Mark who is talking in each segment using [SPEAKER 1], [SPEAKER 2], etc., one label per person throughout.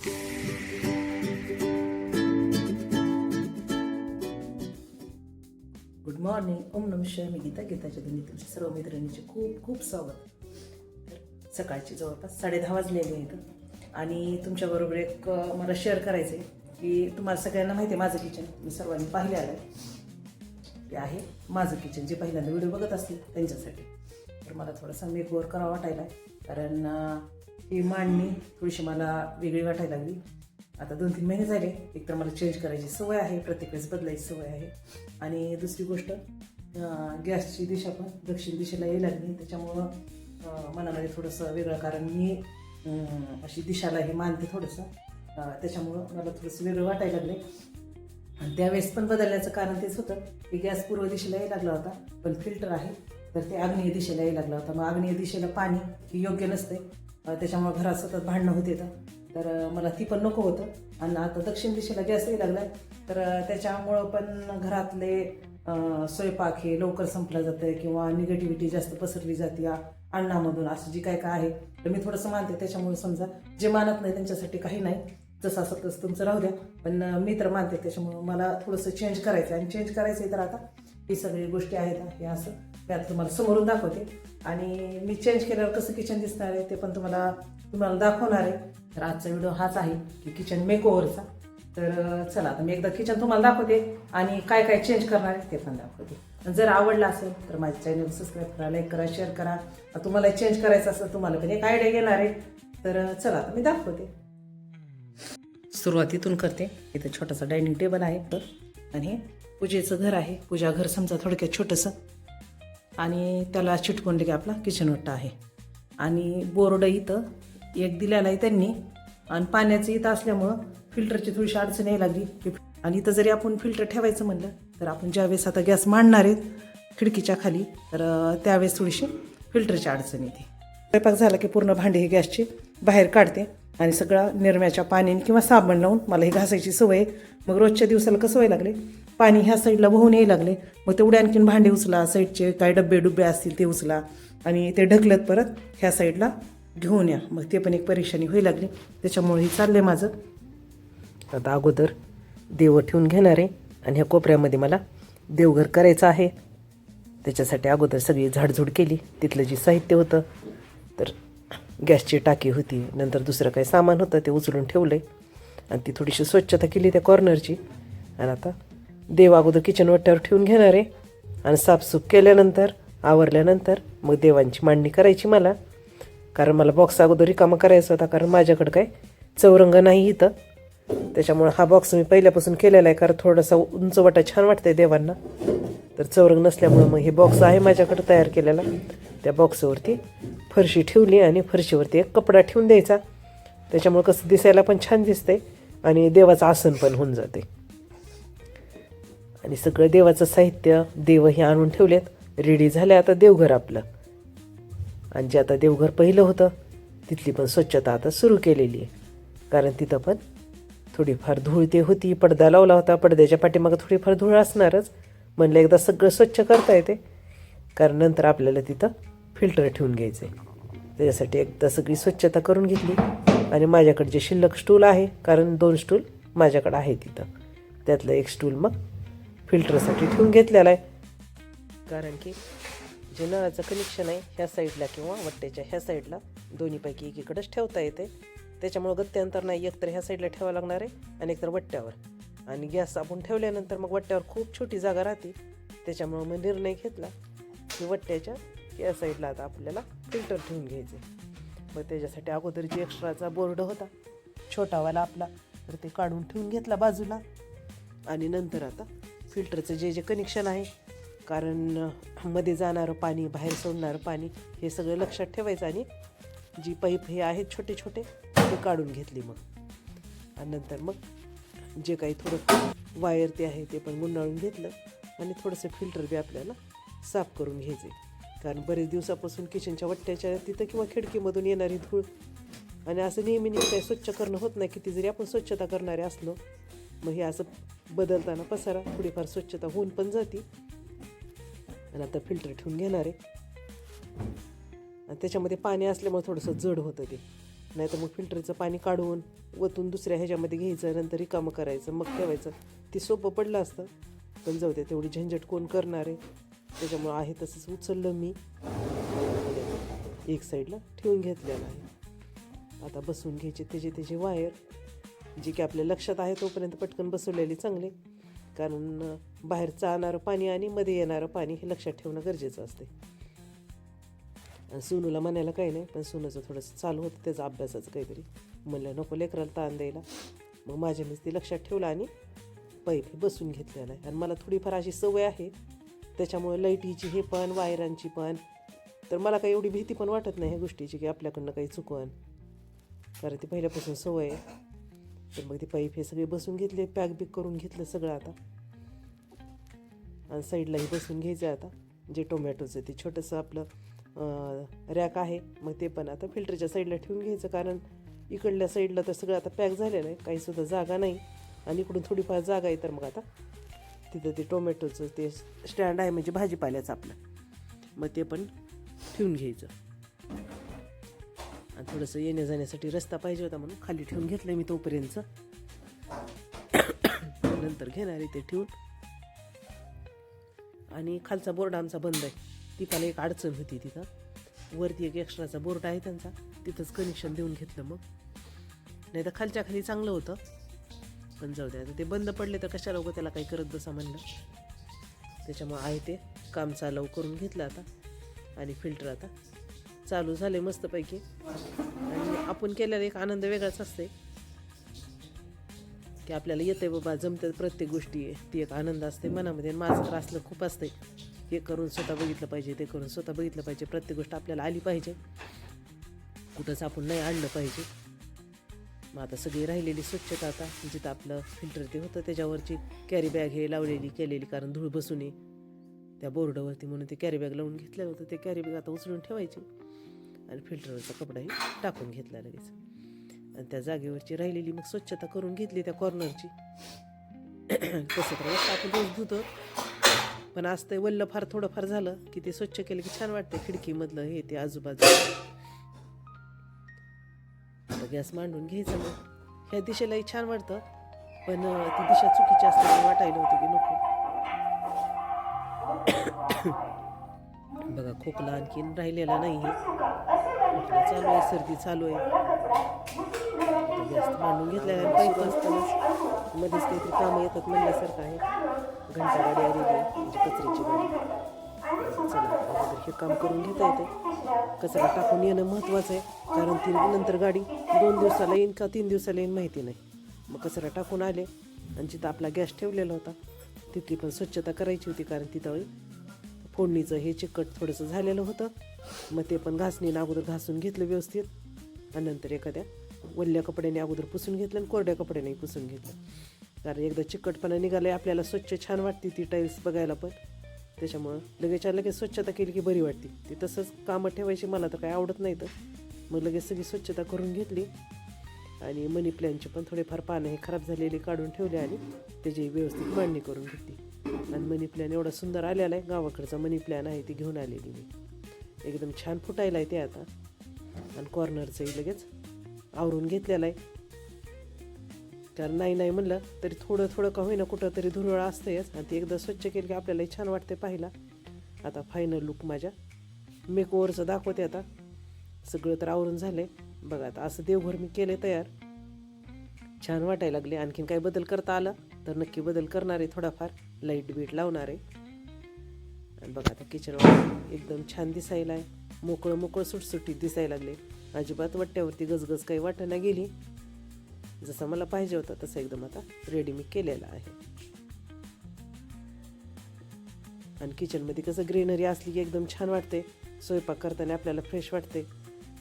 [SPEAKER 1] Good morning ओम नमस्कार मी गीता. गीताच्या दिनी तुमच्या सर्व मैत्रिणींचे खूप खूप स्वागत. तर सकाळचे जवळपास साडे दहा वाजलेले आहेत. आणि तुमच्याबरोबर एक मला शेअर करायचं आहे की तुम्हाला सगळ्यांना माहिती आहे माझं किचन मी सर्वांनी पाहिले आलं ते आहे माझं किचन जे पहिल्यांदा व्हिडिओ बघत असतील त्यांच्यासाठी. तर मला थोडासा मेकओवर करावा वाटायला कारण ही मांडणी थोडीशी मला वेगळी वाटायला लागली. आता दोन तीन महिने झाले. एक तर मला चेंज करायची सवय आहे. प्रत्येक वेळेस बदलायची सवय आहे. आणि दुसरी गोष्ट गॅसची दिशा पण दक्षिण दिशेला यायला लागली. त्याच्यामुळं मनामध्ये थोडंसं वेगळं कारण मी अशी दिशाला हे मानते थोडंसं. त्याच्यामुळं मला थोडंसं वेगळं वाटायला लागले आणि त्यावेळेस पण बदलण्याचं कारण तेच होतं की गॅस पूर्व दिशेला यायला लागला होता. पण फिल्टर आहे. तर ते आग्नेय दिशेला यायला लागला होता. मग आग्नेय दिशेला पाणी हे योग्य नसते त्याच्यामुळे घरात सतत भांडणं होते तर मला ती पण नको होतं. आणि आता दक्षिण दिशेला गॅसही लागला आहे तर त्याच्यामुळं पण घरातले स्वयंपाक हे लवकर संपलं जातं किंवा निगेटिव्हिटी जास्त पसरली जाते या अन्नामधून. असं जी काय काय आहे तर मी थोडंसं मानते. त्याच्यामुळे समजा जे मानत नाही त्यांच्यासाठी काही नाही. जसं असं तसं तुमचं राहू द्या. पण मी तर मानते. त्याच्यामुळं मला थोडंसं चेंज करायचं आहे आणि चेंज करायचं आहे तर आता ही सगळी गोष्टी आहेत. हे असं. मी आता तुम्हाला समोरून दाखवते. आणि मी चेंज केल्यावर कसं किचन दिसणार आहे ते पण तुम्हाला तुम्हाला दाखवणार आहे. तर आजचा व्हिडिओ हाच आहे की किचन मेकओव्हरचा तर चला आता मी एकदा किचन तुम्हाला दाखवते आणि काय काय चेंज करणार आहे ते पण दाखवते. जर आवडलं असेल तर माझ्या चॅनल सबस्क्राईब करा लाईक करा शेअर करा. आता तुम्हाला चेंज करायचं असेल तुम्हाला पण एक आयडिया येणार आहे. तर चला आता मी दाखवते. सुरुवातीतून करते. इथं छोटासा डायनिंग टेबल आहे. तर आणि हे पूजेचं घर आहे. पूजा घर समजा थोडक्यात छोटंसं. आणि त्याला चिटकून की आपला किचनवट्टा आहे. आणि बोर्ड इथं एक दिलेला आहे त्यांनी. आणि पाण्याचं इथं असल्यामुळं फिल्टरची थोडीशी अडचण यायला लागली. की- आणि इथं जरी आपण फिल्टर ठेवायचं म्हणलं तर आपण ज्यावेळेस आता गॅस मांडणार आहेत खिडकीच्या खाली तर त्यावेळेस थोडीशी फिल्टरची अडचण येते. स्वयंपाक झाला की पूर्ण भांडी हे गॅसची बाहेर काढते. आणि सगळं निरम्याच्या पाण्याने किंवा साबण लावून मला ही घासायची सवय. आहे. मग रोजच्या दिवसाला कसं व्हायला लागले? पाणी ह्या साईडला वाहून यायला लागले. मग तेवढे आणखीन भांडे उचला साईडचे काय डब्बे डुब्बे असतील ते उचला आणि ते ढकलत परत ह्या साईडला घेऊन या. मग ते पण एक परेशानी व्हायला लागली. त्याच्यामुळे हे चाललंय माझं. आता अगोदर देव ठेवून घेणार आहे आणि ह्या कोपऱ्यामध्ये मला देवघर करायचं आहे. त्याच्यासाठी अगोदर सगळी झाडझूड केली. तिथलं जे साहित्य होतं तर गॅसची टाकी होती नंतर दुसरं काही सामान होतं ते उचलून ठेवलं आहे आणि ती थोडीशी स्वच्छता केली त्या कॉर्नरची आणि आता देव अगोदर किचन वट्ट्यावर ठेवून घेणार आहे. आणि साफसूफ केल्यानंतर आवरल्यानंतर मग देवांची मांडणी करायची मला. कारण मला बॉक्स अगोदर रिकामा करायचा होता कारण माझ्याकडं काय चौरंग नाही इथं. त्याच्यामुळं हा बॉक्स मी पहिल्यापासून केलेला आहे कारण थोडासा उंच वाटा छान वाटतंय देवांना. तर चौरंग नसल्यामुळं मग हे बॉक्स आहे माझ्याकडं तयार केलेला. त्या बॉक्सवरती फरशी ठेवली आणि फरशीवरती एक कपडा ठेवून द्यायचा. त्याच्यामुळे कसं दिसायला पण छान दिसते आणि देवाचं आसन पण होऊन जाते आणि सगळं देवाचं साहित्य देव हे आणून ठेवलेत. रेडी झालं आता देवघर आपलं. आणि जे आता देवघर पहिलं होतं तिथली पण स्वच्छता आता सुरू केलेली आहे. कारण तिथं पण थोडीफार धूळ ते होती पडदा लावला होता. पडद्याच्या पाठीमागं थोडीफार धूळ असणारच. म्हणलं एकदा सगळं स्वच्छ करता येते. कारण नंतर आपल्याला तिथं फिल्टर ठेवून घ्यायचं. आहे त्याच्यासाठी एकदा सगळी स्वच्छता करून घेतली. आणि माझ्याकडे जे शिल्लक स्टूल आहे कारण दोन स्टूल माझ्याकडे आहे तिथं. त्यातलं एक स्टूल मग फिल्टरसाठी ठेवून घेतलेला आहे. कारण की जे नळाचं कनेक्शन आहे ह्या साईडला किंवा वट्ट्याच्या ह्या साईडला दोन्हीपैकी एकीकडेच ठेवता येते. त्याच्यामुळं गत्यंतर नाही एकतर ह्या साईडला ठेवावं लागणार आहे आणि एकतर वट्ट्यावर. आणि गॅस आपण ठेवल्यानंतर मग वट्ट्यावर खूप छोटी जागा राहते. त्याच्यामुळं मग निर्णय घेतला की वट्ट्याच्या या साईडला आता आपल्याला फिल्टर ठेवून घ्यायचे. मग त्याच्यासाठी अगोदर जे एक्स्ट्राचा बोर्ड होता छोटावाला आपला. तर ते काढून ठेवून घेतला बाजूला. आणि नंतर आता फिल्टरचं जे जे कनेक्शन आहे कारण मध्ये जाणारं पाणी बाहेर सोडणारं पाणी हे सगळं लक्षात ठेवायचं आणि जी पाईप हे आहेत छोटे छोटे ते काढून घेतली मग. आणि नंतर मग जे काही थोडं वायर ते आहे ते पण गुंडाळून घेतलं. आणि थोडंसं फिल्टर बी आपल्याला साफ करून घ्यायचे. कारण बरेच दिवसापासून किचनच्या वट्ट्याच्या तिथं किंवा खिडकीमधून येणारी धूळ. आणि असं नेहमी नेहमी काही स्वच्छ करणं होत नाही किती जरी आपण स्वच्छता करणारे असलो मग हे असं बदलताना पसारा थोडीफार स्वच्छता होऊन पण जाते. आणि आता फिल्टर ठेवून घेणार आहे. आणि त्याच्यामध्ये पाणी असल्यामुळे थोडंसं जड होतं ते.
[SPEAKER 2] नाहीतर मग फिल्टरचं पाणी काढून वतून दुसऱ्या ह्याच्यामध्ये घ्यायचं नंतर रिकामं करायचं मग ठेवायचं. ते सोपं पडलं असतं. पण जाऊ दे तेवढी झंझट कोण करणार आहे? त्याच्यामुळं आहे तसंच उचललं मी. एक साईडला ठेवून घेतलेलं आहे. आता बसवून घ्यायचे त्याचे त्याचे वायर जे की आपल्या लक्षात आहे तोपर्यंत पटकन बसवलेली चांगले. कारण बाहेरचं आणणारं पाणी आणि मध्ये येणारं पाणी हे लक्षात ठेवणं गरजेचं असते आणि सोनूला म्हणायला काही नाही पण सोनूचं थोडंसं चालू होतं त्याचा अभ्यासाचं काहीतरी. म्हणलं नको लेकराला ताण द्यायला. मग माझ्या ते लक्षात ठेवलं आणि पाईप बसून घेतलेलं आहे. आणि मला थोडीफार अशी सवय आहे त्याच्यामुळे लाईटीची हे पण वायरांची पण. तर मला काही एवढी भीती पण वाटत नाही ह्या गोष्टीची की आपल्याकडनं काही चुकवण. कारण ती पहिल्यापासून सवय आहे. तर मग ते पाईप हे सगळे बसून घेतले पॅक बिक करून घेतलं सगळं आता. आणि साईडलाही बसून घ्यायचं आहे आता. जे टोमॅटोचं ते छोटंसं आपलं रॅक आहे. मग ते पण आता फिल्टरच्या साईडला ठेवून घ्यायचं. कारण इकडल्या साईडला तर सगळं आता पॅक झालेलं आहे. काहीसुद्धा जागा नाही. आणि इकडून थोडीफार जागा आहे तर मग आता तिथं ते टोमॅटोचं ते स्टँड आहे म्हणजे भाजीपाल्याचं आपलं. मग ते पण ठेवून घ्यायचं. आणि थोडंसं येण्या जाण्यासाठी रस्ता पाहिजे होता म्हणून खाली ठेवून घेतलं मी तोपर्यंत. नंतर घेणार आहे ते ठेवून. आणि खालचा बोर्ड आमचा बंद आहे. ती पण एक अडचण होती तिथं. वरती एक एक्स्ट्राचा बोर्ड आहे त्यांचा. तिथंच कनेक्शन देऊन घेतलं मग. नाही तर खालच्या खाली चांगलं होतं. पण जाऊ द्या ते बंद पडले तर कशाला उगं त्याला काही करत बसा म्हणलं त्याच्यामुळे आहे ते. काम चालू करून घेतलं आता. आणि फिल्टर आता. चालू झाले मस्तपैकी. आणि आपण केल्याला एक आनंद वेगळाच असते की आपल्याला येते बाबा जमते प्रत्येक गोष्टी. ती एक आनंद असते मनामध्ये. माझं तर असलं खूप असते हे करून स्वतः बघितलं पाहिजे ते करून स्वतः बघितलं पाहिजे. प्रत्येक गोष्ट आपल्याला आली पाहिजे. कुठंच आपण नाही आणलं पाहिजे. मग आता सगळी राहिलेली स्वच्छता आता जिथं आपलं फिल्टर ते होतं त्याच्यावरची कॅरी बॅग हे लावलेली केलेली कारण धूळ बसू नये त्या बोर्डावरती म्हणून ते कॅरी बॅग लावून घेतलेलं होतं ते कॅरी बॅग आता उचलून ठेवायची. आणि फिल्टरवरचा कपडाही टाकून घेतला लगेच. आणि त्या जागेवरची राहिलेली मग स्वच्छता करून घेतली त्या कॉर्नरची तसं तर आपण रोज धुतो. पण आज ते वल्ल फार थोडंफार झालं की ते स्वच्छ केलं की छान वाटतं खिडकीमधलं हे ते आजूबाजू गॅस मांडून घ्यायचं मग. ह्या दिशेलाही छान वाटतं. पण ती दिशा चुकीची असल्याने वाटायला होतं की नको. बघा खोकला आणखीन राहिलेला नाही. खोकला चालू आहे सर्दी चालू आहे. गॅस मांडून घेतल्या आणि असतानाच मध्येच काहीतरी कामं येतात म्हणल्यासारखं आहे. घंटा गाडी आलेली म्हणजे कचऱ्याची गाडी. हे काम करून घेता येते. कचरा टाकून येणं महत्त्वाचं आहे कारण ती नंतर गाडी दोन दिवसाला येईन का तीन दिवसाला येईन माहिती नाही. मग कचरा टाकून आले आणि जिथं आपला गॅस ठेवलेला होता तिथली पण स्वच्छता करायची होती कारण तिथं फोडणीचं हे चिकट थोडंसं झालेलं होतं. मग ते पण घासणीनं अगोदर घासून घेतलं व्यवस्थित. आणि नंतर एखाद्या वल्ल्या कपड्याने अगोदर पुसून घेतलं आणि कोरड्या कपड्याने पुसून घेतलं. कारण एकदा चिकटपणा निघाला आपल्याला स्वच्छ छान वाटते ती टाईल्स बघायला पण. त्याच्यामुळं लगेचच्या लगेच स्वच्छता केली की बरी वाटते. ती तसंच कामं ठेवायची मला तर काय आवडत नाही तर मग लगेच सगळी स्वच्छता करून घेतली. आणि मनी प्लॅनचे पण थोडेफार पानं हे खराब झालेले काढून ठेवले आणि त्याची व्यवस्थित मांडणी करून घेतली. आणि मनी प्लॅन एवढा सुंदर आलेला आहे. गावाकडचा मनी प्लॅन आहे ती घेऊन आलेली मी. एकदम छान फुटायला आहे ते आता. आणि कॉर्नरचंही लगेच आवरून घेतलेलं आहे. कारण नाही नाही म्हणलं तरी थोडं थोडं का होईना कुठं तरी धुरळ असतेच. आणि ती एकदा स्वच्छ केली की आपल्यालाही छान वाटते पाहिला आता फायनल लुक माझ्या. मेकओव्हरचं दाखवते आता. सगळं तर आवरून झालंय. बघा आता असं देवघर मी केले तयार. छान वाटायला लागले. आणखीन काही बदल करता आला तर नक्की बदल करणार आहे थोडाफार. लाइट बीट लावणार. आहे आणि बघा आता किचन एकदम छान दिसायला आहे मोकळं मोकळं सुटसुटीत दिसायला लागले. अजिबात वट्ट्यावरती गजगज काही वाटायला गेली. जसं मला पाहिजे होतं तसं एकदम आता रेडी मी केलेलं आहे. आणि किचनमध्ये कसं ग्रीनरी असली की एकदम छान वाटते. स्वयंपाक करताना आपल्याला फ्रेश वाटते.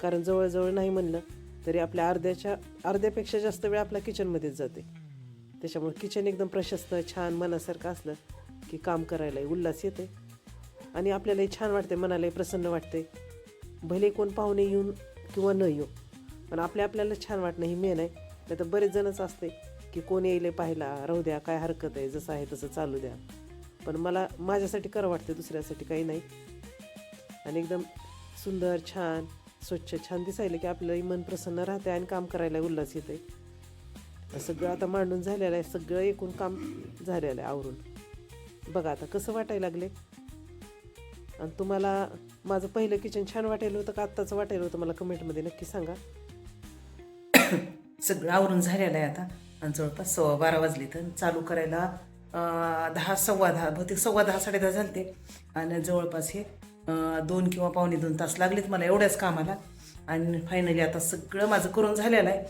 [SPEAKER 2] कारण जवळजवळ नाही म्हणलं तरी आपल्या अर्ध्याच्या अर्ध्यापेक्षा जास्त वेळ आपला किचनमध्येच जाते. त्याच्यामुळे किचन एकदम प्रशस्त छान मनासारखं असलं की काम करायलाही उल्हास येते. आणि आपल्यालाही छान वाटते मनालाही प्रसन्न वाटते. भले कोण पाहुणे येऊन किंवा न येऊ पण आपल्या आपल्याला छान वाटणं ही मेन आहे. नाही तर बरेच जणच असते की कोण येईल पाहिला राहू द्या काय हरकत आहे जसं आहे तसं चालू द्या. पण मला माझ्यासाठी खरं वाटते दुसऱ्यासाठी काही नाही. आणि एकदम सुंदर छान स्वच्छ छान दिसायला की आपलंही मन प्रसन्न राहते आणि काम करायला उल्हास येते. सगळं आता मांडून झालेलं आहे सगळं एकूण काम झालेलं आहे आवरून. बघा आता कसं वाटायला लागले. आणि तुम्हाला माझं पहिलं किचन छान वाटायला होतं का आत्ताचं वाटायला होतं मला कमेंटमध्ये नक्की सांगा.
[SPEAKER 1] सगळं आवरून झालेलं आहे आता. आणि जवळपास सव्वा बारा वाजले तर चालू करायला दहा सव्वा दहा बहुतेक सव्वा दहा साडे दहा झालते. आणि जवळपास हे दोन किंवा पावणे दोन तास लागलेत मला एवढ्याच कामाला. आणि फायनली आता सगळं माझं करून झालेलं आहे.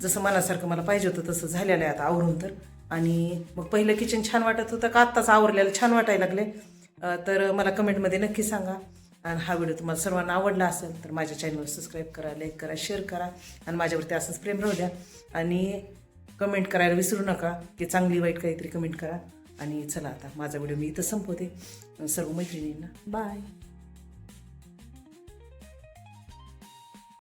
[SPEAKER 1] जसं मनासारखं मला पाहिजे होतं तसं झालेलं आहे आता आवरून तर. आणि मग पहिलं किचन छान वाटत होतं का? आत्ताच आवरलेलं छान वाटायला लागले तर मला कमेंटमध्ये नक्की सांगा. आणि हा व्हिडिओ तुम्हाला सर्वांना आवडला असेल तर माझ्या चॅनलवर सबस्क्राईब करा लाईक करा शेअर करा आणि माझ्यावरती असंच प्रेम राहू द्या. आणि कमेंट करायला विसरू नका की चांगली वाईट काहीतरी कमेंट करा. आणि चला आता माझा व्हिडिओ मी इथं संपवते. सर्व मैत्रिणींना बाय